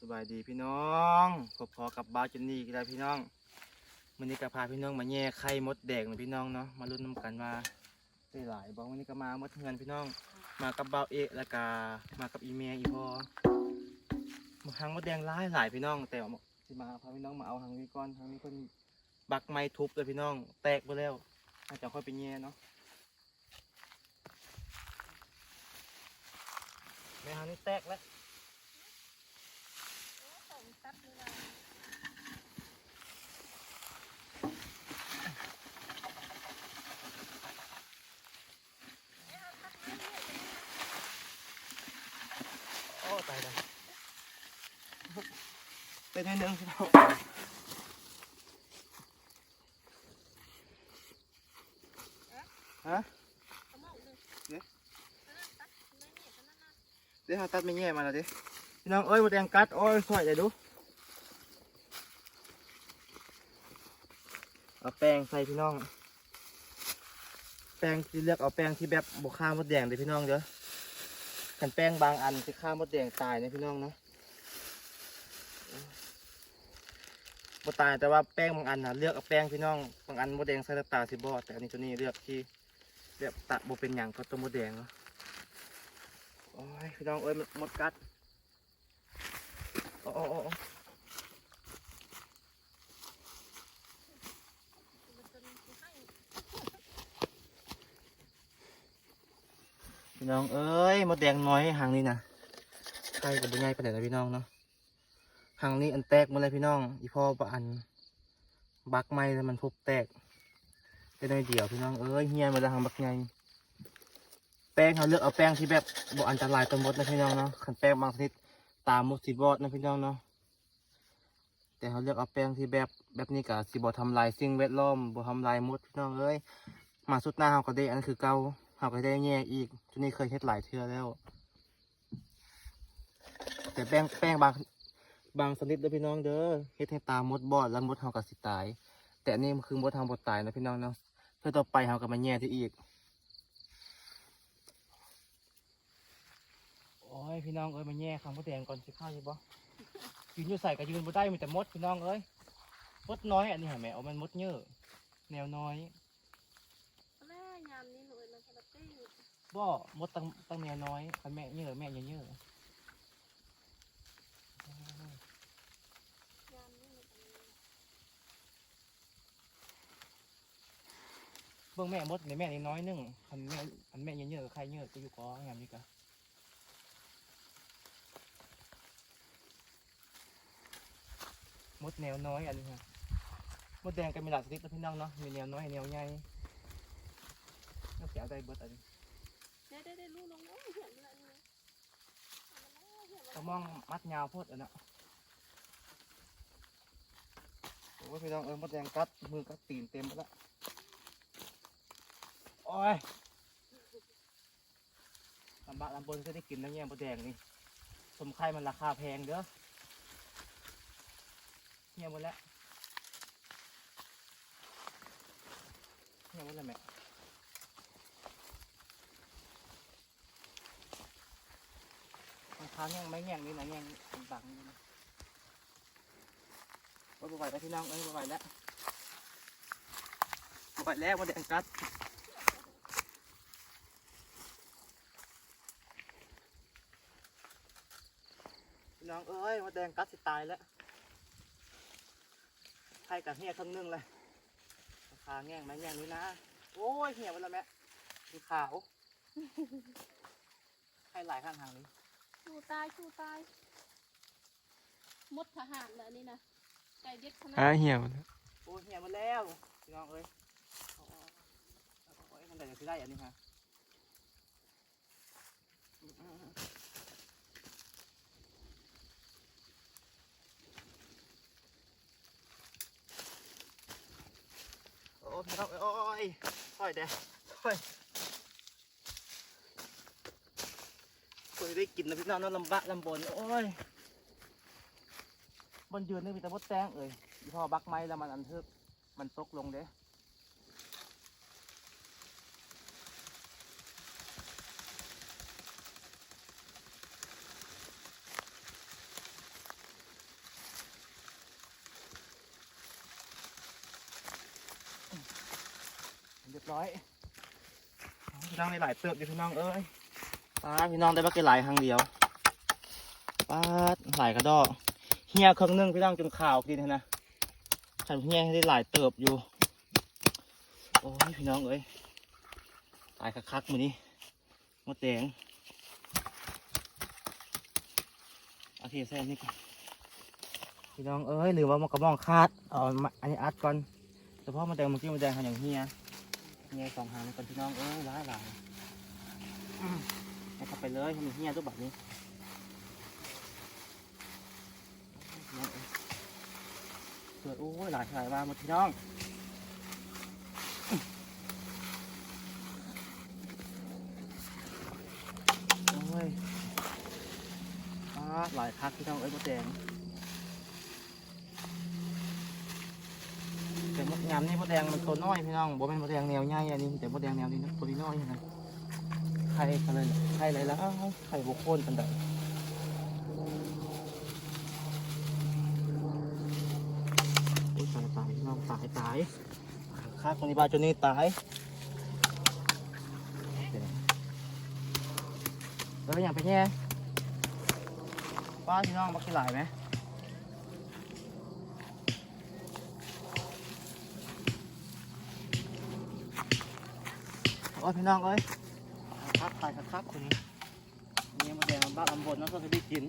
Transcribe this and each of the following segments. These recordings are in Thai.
สบายดีพี่น้องพบพอกับบ้าจนนี่กันแล้วพี่น้องวันนี้ก็พาพี่น้องมาแย่ไข่มดแดงนะพี่น้องเนาะมาลุ้นน้ำกันว่าได้หลายบอกวันนี้ก็มามดเงินพี่น้อง มากับบ้าเอะแล้วก็มากับอีเมียอีพอมาหางมดแดงหลายหลายพี่น้อง แต่ว่าที่มาพาพี่น้องมาเอาหางนี้ก่อนหางนี้เพิ่นบักไม้ทุบเลยพี่น้อง แตกไปแล้วอาจจะค่อยไปแย่เนาะแม่หางนี้แตกแล้ว โอ้ตายแล้วเป็ นิดนึงพี่น้องฮะเดี๋ยวหาตัดไม่แย่มาแล้วดิพี่น้องเอ้ยมดแดงกัดโอ้ยสวยเลยดูเอาแป้งใส่พี่น้อง แป้งที่เลือกเอาแป้งที่แบบบวข้ามดแดงเลยพี่น้องเด้อขันแป้งบางอันที่ข้ามดแดงตายนะพี่น้องนะ บ่ตายแต่ว่าแป้งบางอันนะเลือกเอาแป้งพี่น้องบางอันมดแดงใส่น้ำตาสิบอแต่อันนี้ตัวนี้เลือกที่แบบตะบ่เป็นอย่างก็ตัวมดแดงเนาะโอ้ยพี่น้องเอ้ยมดกัดโอ้โอ้โอ้โอ้พี่น้องเอ้ยมดแดงน้อยหางนี้นะใครกับบุญใหญ่ไปไหนนะพี่น้องเนาะ หางนี้อันแตกหมดเลยพี่น้อง อีพ่อปะอัน บักไม้แล้วมันทุบแตกเป็นไอเดียวพี่น้องเอ้ยเฮียมาแล้วหางบักใหญ่แป้งเขาเลือกเอาแป้งที่แบบบ่อันตรายต่อมดนะพี่น้องเนาะขันแป้งบางชนิดตามมดสิบอดนะพี่น้องเนาะแต่เขาเลือกเอาแป้งที่แบบแบบนี้กับสิบ่ทำลายสิ่งแวดล้อมบ่ทำลายมดพี่น้องเอ้ยมาสุดหน้าเขาก็ได้อันคือเกาเขาก็ได้แย่อีกจุนี้เคยเฮ็ดหลายเทื่อแล้ว แต่แป้งแป้งบาง บางชนิดเด้อพี่น้องเด้อเฮ็ดให้ตามดบอดแล้วมดเขาก็สิตาย แต่อันนี่มันคือมดทางบดตายนะพี่น้องเนาะเพื่อต่อไปเขาก็มาแย่ที่อีกโอ้ยพี่น้องเอ้ยมาแย่คำมดแดงก่อนสิข้าวใช่ปะยืนอยู่ใส่ก็ยืนบ่ได้มีแต่มดพี่น้องเอ้ยมดน้อยอันนี้เห็นไหมเอามันมดเยอะแนวน้อยแม่ยามนี้หนูมันจะตี้บ่มดตั้งตั้งแนวน้อยคันแม่เยอะแม่เยอะยามนี้มันจะ เบิ่งแม่มดในแม่นี่น้อยหนึงคันแม่คันแม่เยอะๆกับใครเยอะก็อยู่ก้องามนี้ก็มดแนวน้อยอันนี้ฮะมดแดงก็มีหลายชนิดนะพี่น้องเนาะมีแนวน้อยแนวใหญ่แล้วเสียใจเบิดอันนี้ได้ได้ได้รู้ลงแล้วเห็นแล้วนี่ก็มองมัดยาวโพดอันน่ะโอ้ยพี่น้องเออมดแดงกัดมือกัดตีนเต็มไปแล้ว โอ้ยลำบากลำบนก็ได้กินแล้วเนี่ยมดแดงนี่สมไข่มันราคาแพงเด้อเงียบหมดแล้วเงียบหมดแล้วแม่มันค้างแง่งไม่แง่งนี่นะแง่งบังนี่นะว่าบ่ไหวแล้วพี่น้องเอ้ยบ่ไหวแล้วบ่ไหวแล้วมดแดงกัด น้องเอ้ยมดแดงกัดสิตายแล้วให้กับเฮียครึ่งหนึงเลยราคาแง่งไหมแง่งนี้นะ โอ้ยเหี่ยไปแล้วแม่ดูขาวให้หลายข้างทางนี้ชูตายชูตายมดทหารเลยอันนี้นะไก่เย็ดขนาดอ่าเหี่ยวโอ้ยเหี่ยหมาแล้วพี่น้องเอ้ยโอ้ยโอ้ยมันได้จะได้อันนี้ฮะ อ้ยพี่น้องเอ้ยโอ้ยค่อยเด้ค่อยคยได้กินนะพี่น้องนั่นลำบากลำบนโอ้ยบนยืนนี่มีแต่มดแตงเอ้ยอีพอบักไม้แล้วมันอันทึกมันตกลงเด้ ร้อยพี่น้องได้หลายเติบอยู่พี่น้องเอ้ยป้าดพี่น้องได้บักเก็ตหลายครั้งเดียวป้าดหลายกระดอกเฮียเครื่องนึงพี่น้องจนข่าวกินนะฉันเฮียให้ได้หลายเติบอยู่โอ้ยพี่น้องเอ้ยตายคักๆมือนี้มดแดงเอาทีใส่อันนี้ก่อนพี่น้องเอ้ยหรือว่ามากระมองคาดเอามาอันนี้อัดก่อนเฉพาะมดแดงเมื่อกี้มดแดงทำอย่างเฮีย เฮียสองหางก่อนพี่น้องเอ้ยร้ายหลายอืมให้เข้าไปเลยให้มันเฮียตัวแบบนี้พี่น้องเอ้ยเกิดโอ้ยหลายหลายมาหมดพี่น้องโอ้ยปาดหลายคักพี่น้องเอ้ยมดแดงแต่มดงามนี่มดแดงมันตัวน้อยพี่น้องบ่เป็นมดแดงแนวใหญ่อันนี้แต่มดแดงแนวนี้นะตัวนี้น้อยนะไข่เขาเลยไข่เลยแล้วไข่บกโคนกันได้ตายตายน้องตายตายคักคนนี้บาจนนี่ตายแล้วอย่างไปแย่ป้าพี่น้องบักขี้หลายไหม อ้ยพี่น้องเอ้ยคักตายคักคักคนนี้นี่มาแดงบ้าลำบนน้องก็จะได้กิน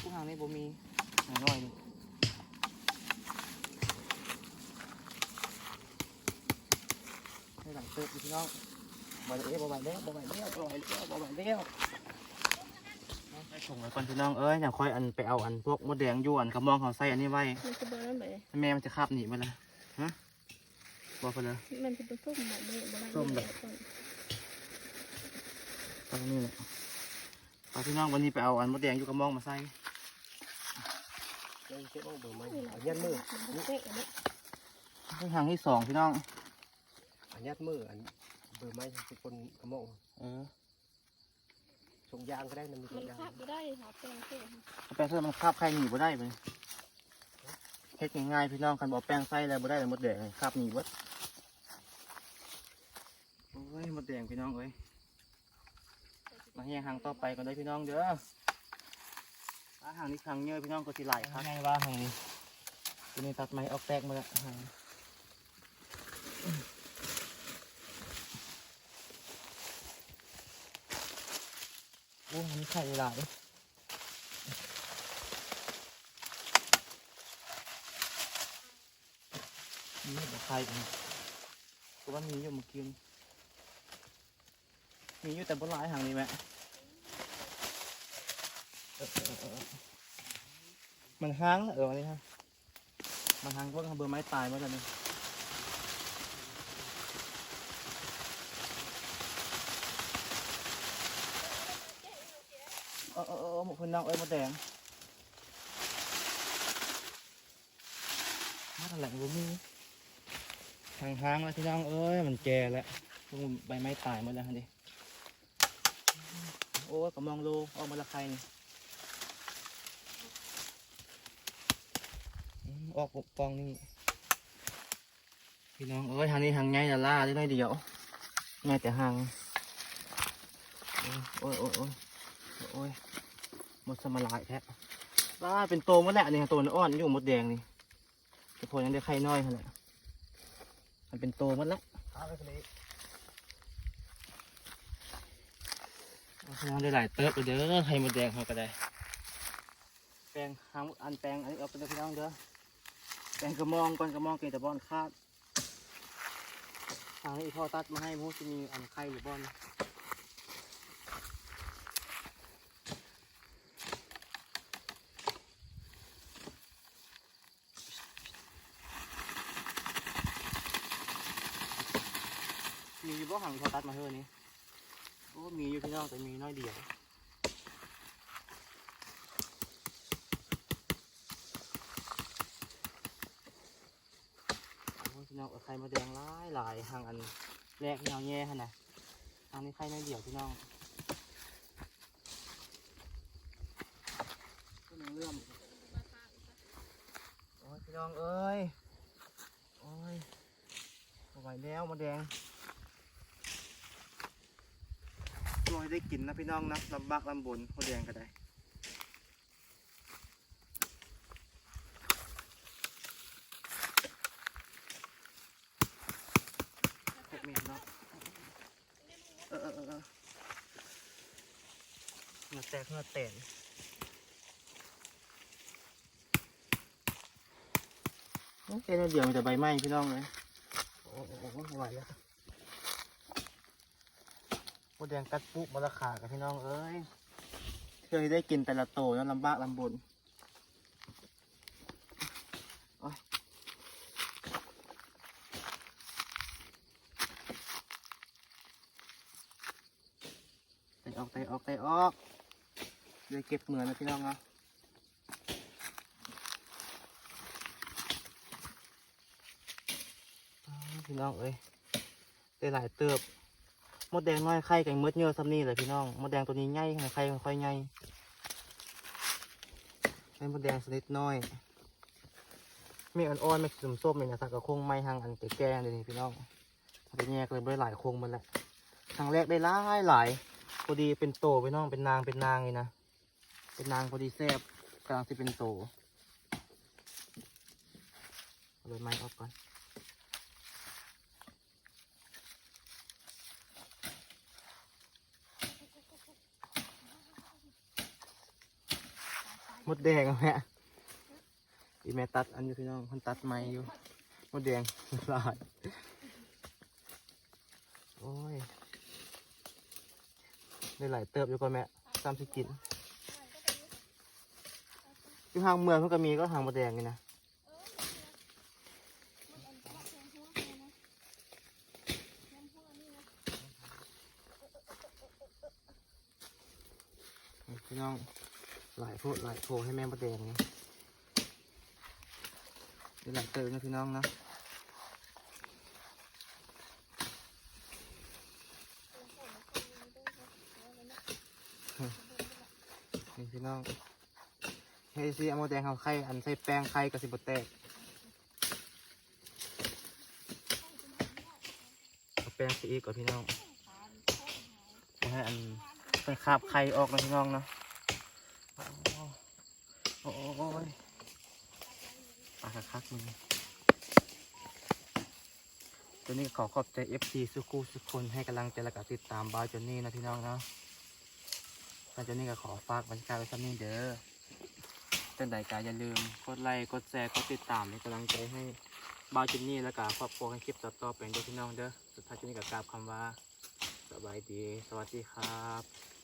ผู้หางนี่บ่มีหน่อยน้อยนี่ให้หลังเติบพี่น้องบ่ไหวแล้วบ่ไหวแล้วบ่ไหวแล้วบ่ไหวแล้วบ่ไหวแล้ว ส่งไว้ก่อนพี่น้องเอ้ยอย่าค่อยอันไปเอาอันพวกมดแดงอยู่อันกระมองเขาใส่อันนี้ไว้มันจะเบอร์นั่นไหมแม่มันจะคาบหนีไปเลยฮะบอกไปเลยมันจะเป็นส้มหมอกเลยบ่ได้ส้มแบบตอนนี้แหละไปพี่น้องวันนี้ไปเอาอันมดแดงอยู่กระมองมาใส่เล่นเก็บเอาเบอร์ไม้อันยัดมือมันเป๊ะอันนี้เส้นทางที่สองพี่น้องอันยัดมืออันเบอร์ไม้เป็นคนกระโมงเออ ส่งยางก็ได้นะมีมัส่นงยางคาบไม่ได้หาแปลงเป๊ะแป้งเสื้อมันคาบใครหนีบ่ได้เลยเฮ็ดง่ายๆพี่น้องคันบอกแป้งใส่แล้วบ่ได้เลยมดแดงคาบหนีเบิดโอ้ยมดแดงพี่น้องเอ้ยมาแย่งหางต่อไปก่อนได้อพี่น้องเด้อปลาหางนี่ครั้งเยอะพี่น้องก็สิไหลครับไงว่าหางนี้ตัวนี้ตัดไม้ออกแตกมาแล้วหาง อ้มันไข่หลายนี่บอกไข่อีกตัวมันมีอยู่มื่อกี้นี่มีอยู่แต่บนหลายหางนี่แม่มันห้างแล้วเออนี่ฮะมันห้างพวกเบอร์ไม้ตายมาแล้วนี่เออ เออเออหมกคนน้องเอ้ยมดแดงมาทางหลังบ่มีทางห้างแล้วพี่น้องเอ้ยมันแก่แล้วพวกใบไม้ตายหมดแล้วฮะดิโอ้ยก็มองดูออกมาละใครนี่ออกปกปองนี่พี่น้องเอ้ยทางนี้ทางไงละล่าได้น้อยเดียวง่ายแต่หางโอ้ยโอ้ยโอ้ยโอ้ย มดสมาลายแท้ล่าเป็นโตมดแหละนี่ตัวอ่อนอยู่มดแดงนี่แต่พอยังได้ไข่น้อยเท่านั้นแหละมันเป็นโตมดแล้วเอาไปเลยน้องได้หลายเติบเลยเด้อไข่มดแดงเขาก็ได้ แปลงหางอันแปลงอันนี้เอาไปเลยพี่น้องเด้อ แปลงกระมองก่อนกระมองเกตบอลคาดทางนี้พ่อตัดมาให้มูจะมีอันไข่หรือบอล บ่หางพ่อตัดมาเท่านี้โอ้มีอยู่พี่น้องแต่มีน้อยเดียวพี่น้องไข่มาแดงหลายหลายหางอันแรกเงาแย่ขนาดทางนี้ไข่น้อยเดียวพี่น้องก็ยังเลื่อมพี่น้องเอ้ยโอ้ยเอาไหวแล้วมดแดง รอยได้กินนะพี่น้องนะลำบากลำบนมดแดงก็ได้เผ็ดเมียนเนาะเออเออเออเออเหงื่อแตกเหงื่อแตนเอ้ยแค่นิดเดียวมันจะใบไหม้พี่น้องเลยโอ้โหไม่ไหวแล้ว มดแดงกัดปุ๊บมาละขากับพี่น้องเอ้ยเคยได้กินแต่ละโตแล้วลำบากลำบนโอ้ยเตออกเตออกเตออกเดี๋ยวเก็บเหมือนนะพี่น้องนะพี่น้องเอ้ยได้หลายเติบ มดแดงน้อยไข่กันมืดเยอะซ้ำนี่เลยพี่น้องมดแดงตัวนี้ใหญ่ไข่ค่อยๆใหญ่ให้มดแดงสนิดน้อยมีอ่อนๆไม่สุมส้มๆนี่นะสักกระโคงไม้หางอันแก่ๆเลยนี่พี่น้องไปแยกเลยได้หลายโคงหมันแหละครั้งแรกได้หลายหลายพอดีเป็นโตไปน้องเป็นนางเป็นนางเลยนะเป็นนางพอดีแซบกำลังจะเป็นโตเอาเลยไม้ออกก่อน มดแดงอะแม่อีแม่ตัดอันอยู่พี่น้องมันตัดไม้อยู่มดแดงลายโอ้ยได้หลายเติบอยู่ก่อนแม่ตามสิกินอยู่ห่างเมืองเพิ่นก็มีก็ห่างมะแดงนี่นะพี่น้อง หลายโพดหลายโพให้แม่มะแดงนี่ได้หลายเติบนะพี่น้องนะนี่พี่น้องเฮ้ยสิเอามแดงเขาไข่อันใส่แป้งไข่กับสิบแตกเอาแป้งซีอีกก่อนพี่น้องให้อันเป็นคราบไข่ออกนะพี่น้องเนาะโอ้โหโอ้โหปาก คักๆมึงตัวนี้ขอขอบใจ FC สุกูสุคนให้กำลังใจและกติดตามบาจนนี่นะพี่น้องเนาะบาจนนี่ก็ขอฝากบรรยากาศไว้สักนิดเด้อจังใดก็อย่าลืมกดไลค์กดแชร์กดติดตามเป็นกำลังใจให้บาจนนี่และก็ครอบครัวกันคลิปต่อๆไปด้อพี่น้องเด้อสุดท้ายจนนี่ก็กราบคำว่าสบายดี สวัสดีครับ